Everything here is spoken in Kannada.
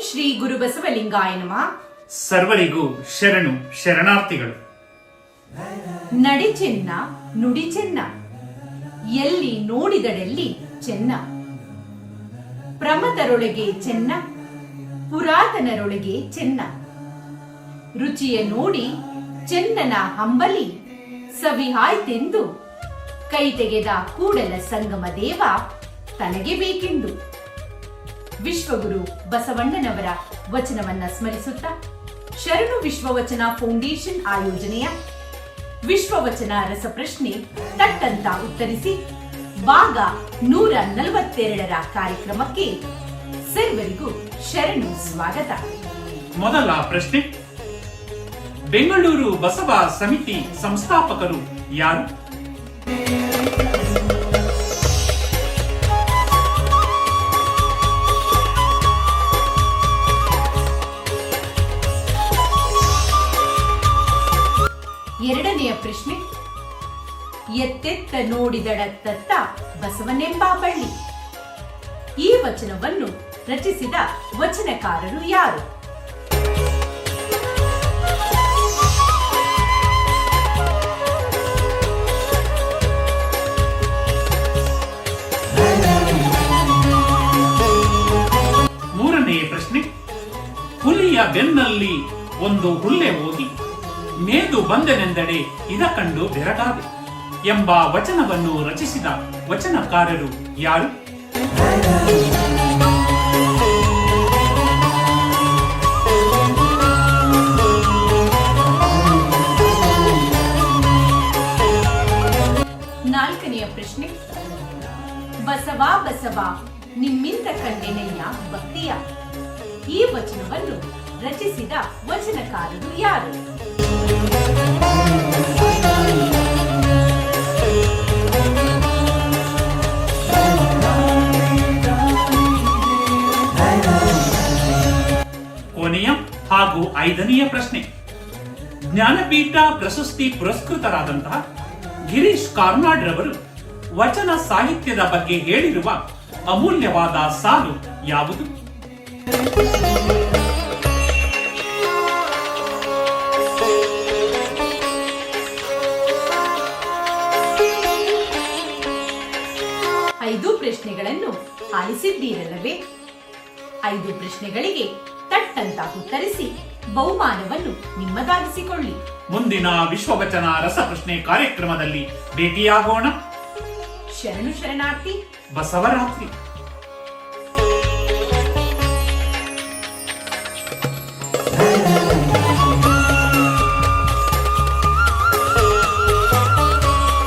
ಶ್ರೀ ಗುರು ಬಸವಲಿಂಗಾಯ ನಮಃ. ಸರ್ವರಿಗೂ ಶರಣು ಶರಣಾರ್ಥಿಗಳು. ನಡಿ ಚೆನ್ನ ನುಡಿ ಚೆನ್ನ. ಎಲ್ಲಿ ನೋಡಿದಡೆಲ್ಲಿ ಚೆನ್ನ. ಪ್ರಮದರೊಳಗೆ ಚೆನ್ನ ಪುರಾತನರೊಳಗೆ ಚೆನ್ನ. ರುಚಿಯ ನೋಡಿ ಚೆನ್ನನ ಹಂಬಲಿ ಸವಿಹಾಯ್ತೆಂದು. ಕೈ ತೆಗೆದ ಕೂಡಲ ಸಂಗಮ ದೇವ ತನಗೆ ಬೇಕೆಂದು. ವಿಶ್ವಗುರು ಬಸವಣ್ಣನವರ ವಚನವನ್ನ ಸ್ಮರಿಸುತ್ತಾ ಶರಣು ವಿಶ್ವವಚನ ಫೌಂಡೇಶನ್ ಆಯೋಜನೆಯ ವಿಶ್ವವಚನ ರಸಪ್ರಶ್ನೆ ತಟ್ಟಂತ ಉತ್ತರಿಸಿ, ಭಾಗ ನೂರ ನಲವತ್ತೆರಡರ ಕಾರ್ಯಕ್ರಮಕ್ಕೆ ಸರ್ವರಿಗೂ ಶರಣು ಸ್ವಾಗತ. ಮೊದಲ ಪ್ರಶ್ನೆ, ಬೆಂಗಳೂರು ಬಸವ ಸಮಿತಿ ಸಂಸ್ಥಾಪಕರು ಯಾರು? ಎರಡನೆಯ ಪ್ರಶ್ನೆ. ಎತ್ತೆತ್ತ ನೋಡಿದಡತ್ತತ್ತ ಬಸವನೆಂಬ ಬಳ್ಳಿ. ಈ ವಚನವನ್ನು ರಚಿಸಿದ ವಚನಕಾರರು ಯಾರು? ಮೂರನೆಯ ಪ್ರಶ್ನೆ. ಹುಲಿಯ ಬೆನ್ನಲ್ಲಿ ಒಂದು ಹುಲ್ಲೆ ಹೋಗಿ ಮೇದು ಬಂದನೆಂದಡೆ ಇದ ಕಂಡು ಬೆರಗಾದೆ ಎಂಬ ವಚನವನ್ನು ರಚಿಸಿದ ವಚನಕಾರರು ಯಾರು? ನಾಲ್ಕನೆಯ ಪ್ರಶ್ನೆ. ಬಸವ ಬಸವ, ನಿಮ್ಮಿಂದ ಕಂಡೆನಯ್ಯ ಭಕ್ತಿಯ. ಈ ವಚನವನ್ನು ರಚಿಸಿದ ವಚನಕಾರರು ಯಾರು? ಕೊನೆಯ ಹಾಗೂ ಐದನೆಯ ಪ್ರಶ್ನೆ. ಜ್ಞಾನಪೀಠ ಪ್ರಶಸ್ತಿ ಪುರಸ್ಕೃತರಾದಂತಹ ಗಿರೀಶ್ ಕಾರ್ನಾಡ್ ರವರು ವಚನ ಸಾಹಿತ್ಯದ ಬಗ್ಗೆ ಹೇಳಿರುವ ಅಮೂಲ್ಯವಾದ ಸಾಲು ಯಾವುದು? ಪ್ರಶ್ನೆಗಳನ್ನು ಆಲಿಸಿದ್ದೀರಲ್ಲವೇ ಐದು ಪ್ರಶ್ನೆಗಳಿಗೆ ತಟ್ಟಂತ ಉತ್ತರಿಸಿ ಬಹುಮಾನವನ್ನು ನಿಮ್ಮದಾಗಿಸಿಕೊಳ್ಳಿ. ಮುಂದಿನ ವಿಶ್ವವಚನ ರಸಪ್ರಶ್ನೆ ಕಾರ್ಯಕ್ರಮದಲ್ಲಿ ಭೇಟಿಯಾಗೋಣ. ಶರಣು ಶರಣಾರ್ಥಿ. ಬಸವರಾತ್ರಿ.